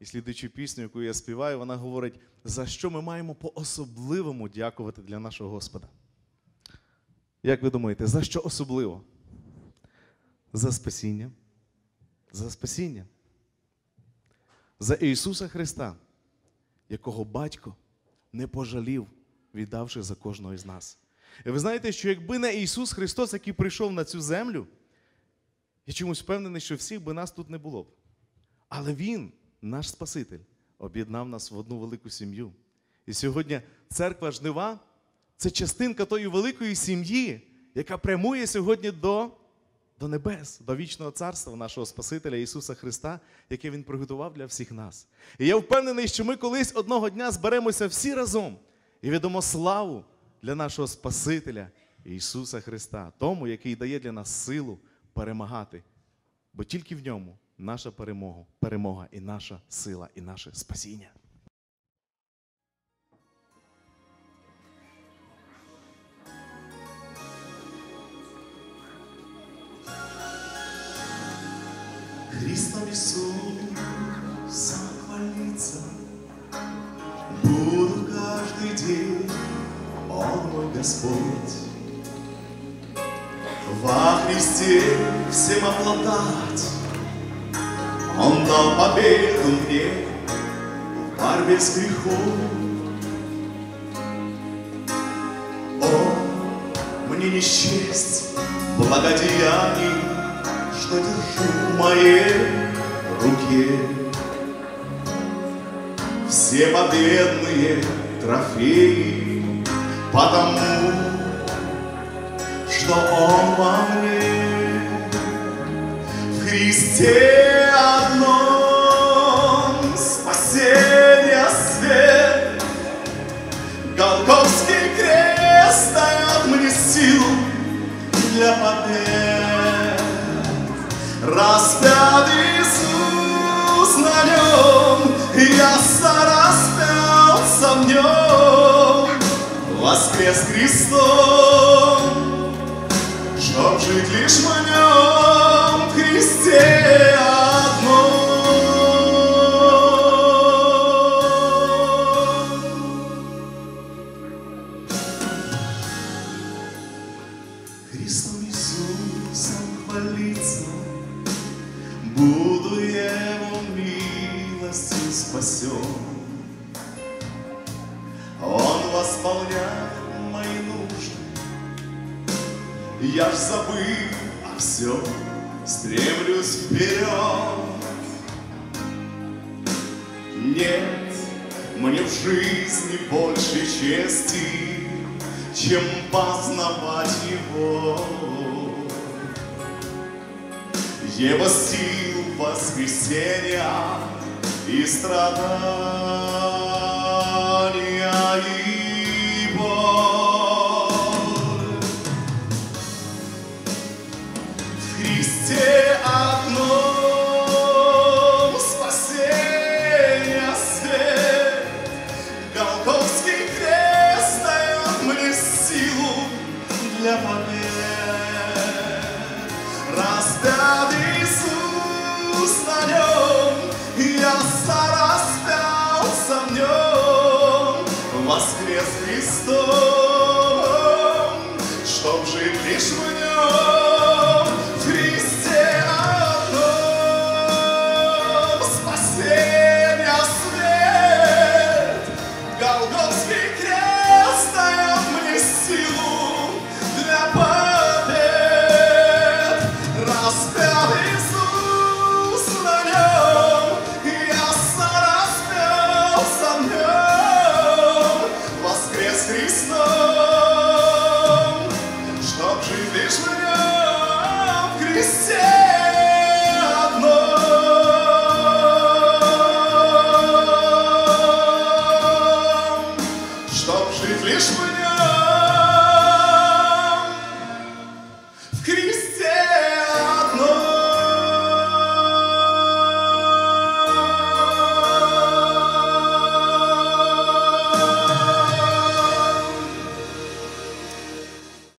І слідуючу пісню, яку я співаю, вона говорить, за що ми маємо по-особливому дякувати для нашого Господа. Як ви думаєте, за що особливо? За спасіння. За спасіння. За Ісуса Христа, якого батько не пожалів, віддавши за кожного із нас. І ви знаєте, що якби не Ісус Христос, який прийшов на цю землю, я чомусь впевнений, що всіх би нас тут не було б. Але Він, наш Спаситель, об'єднав нас в одну велику сім'ю. І сьогодні церква жнива це частинка тої великої сім'ї, яка прямує сьогодні до, до небес, до вічного царства нашого Спасителя Ісуса Христа, яке Він приготував для всіх нас. І я впевнений, що ми колись одного дня зберемося всі разом і відомо славу для нашого Спасителя Ісуса Христа, тому, який дає для нас силу перемагати. Бо тільки в ньому наша перемога, перемога і наша сила, і наше спасіння. Христом Иисусом хвалиться. Буду каждый день, Он мой Господь. Во Христе всем обладать. он дал победу мне в борьбе с грехом. О, мне не счесть благодеяний, что держу в моей руке. Все победные трофеи, потому что Он во мне. Христе одном спасение свет, Голгофский крест дает мне силу для побед. Распят Иисус на нем, ясно распялся в нем, воскрес Христом, чтоб жить лишь в нем, Хвалиться, Буду я Его милостью спасен. Он восполняет мои нужды, Я ж забыл о всем, стремлюсь вперед. Нет, мне в жизни больше чести, чем познавать его. Его сил воскресения и страдания Иисус я сораспялся в нем, воскрес Христом, чтоб жить лишь мы. служит лишь мне.